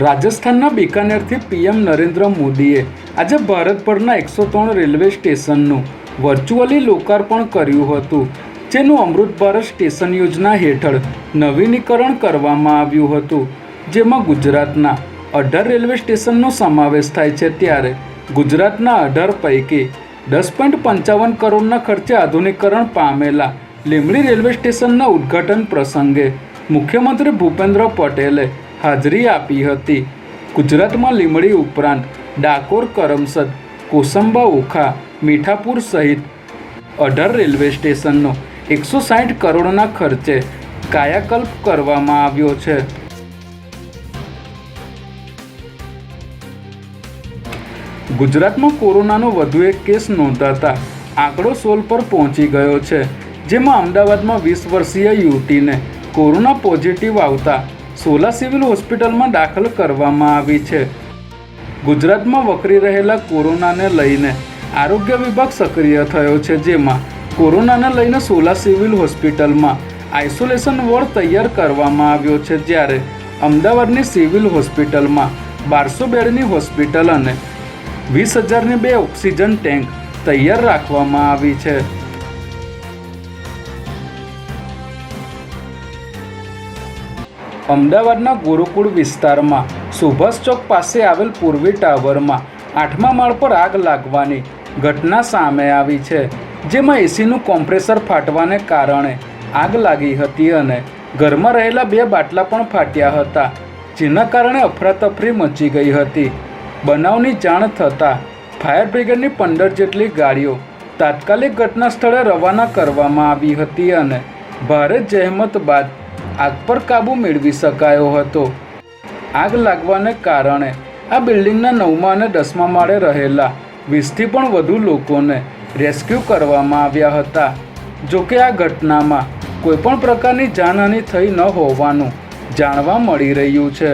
રાજસ્થાનના બિકાનેરથી પીએમ નરેન્દ્ર મોદીએ આજે ભારતભરના એકસો ત્રણ રેલવે સ્ટેશનનું વર્ચ્યુઅલી લોકાર્પણ કર્યું હતું, જેનું અમૃત ભારત સ્ટેશન યોજના હેઠળ નવીનીકરણ કરવામાં આવ્યું હતું, જેમાં ગુજરાતના અઢાર રેલવે સ્ટેશનનો સમાવેશ થાય છે ત્યારે ગુજરાતના અઢાર પૈકી દસ પોઈન્ટ પંચાવન કરોડના ખર્ચે આધુનિકરણ પામેલા લીંબડી રેલવે સ્ટેશનના ઉદ્ઘાટન પ્રસંગે મુખ્યમંત્રી ભૂપેન્દ્ર પટેલે હાજરી આપી હતી. ગુજરાતમાં લીંબડી ઉપરાંત ડાકોર, કરમસદ, કોસંબા ઓખા મીઠાપુર સહિત અઢાર રેલવે સ્ટેશનનો એકસો સાઠ કરોડના ખર્ચે કાયાકલ્પ કરવામાં આવ્યો છે. ગુજરાતમાં કોરોનાનો વધુ એક કેસ નોંધાતા આંકડો સોલ પર પહોંચી ગયો છે, જેમાં અમદાવાદમાં વીસ વર્ષીય યુવતીને કોરોના પોઝિટિવ આવતા સોલા સિવિલ હોસ્પિટલમાં દાખલ કરવામાં આવી છે. ગુજરાતમાં વકરી રહેલા કોરોનાને લઈને આરોગ્ય વિભાગ સક્રિય થયો છે, જેમાં કોરોનાને લઈને સોલા સિવિલ હોસ્પિટલમાં આઇસોલેશન વોર્ડ તૈયાર કરવામાં આવ્યો છે, જ્યારે અમદાવાદની સિવિલ હોસ્પિટલમાં બારસો બેડની હોસ્પિટલ અને વીસ હજારની બે ઓક્સિજન ટેન્ક તૈયાર રાખવામાં આવી છે. અમદાવાદના ગુરુકુળ વિસ્તારમાં સુભાષ ચોક પાસે આવેલ પૂર્વી ટાવરમાં આઠમા માળ પર આગ લાગવાની ઘટના સામે આવી છે, જેમાં એસીનું કોમ્પ્રેસર ફાટવાને કારણે આગ લાગી હતી અને ઘરમાં રહેલા બે બાટલા પણ ફાટ્યા હતા, જેના કારણે અફરાતફરી મચી ગઈ હતી. બનાવની જાણ થતાં ફાયર બ્રિગેડની પંદર જેટલી ગાડીઓ તાત્કાલિક ઘટના સ્થળે રવાના કરવામાં આવી હતી અને ભારે જહેમત બાદ આગ પર કાબૂ મેળવી શકાયો હતો. આગ લાગવાને કારણે આ બિલ્ડિંગના નવમા અને દસમા માળે રહેલા વીસથી પણ વધુ લોકોને રેસ્ક્યુ કરવામાં આવ્યા હતા. જોકે આ ઘટનામાં કોઈપણ પ્રકારની જાનહાનિ થઈ ન હોવાનું જાણવા મળી રહ્યું છે.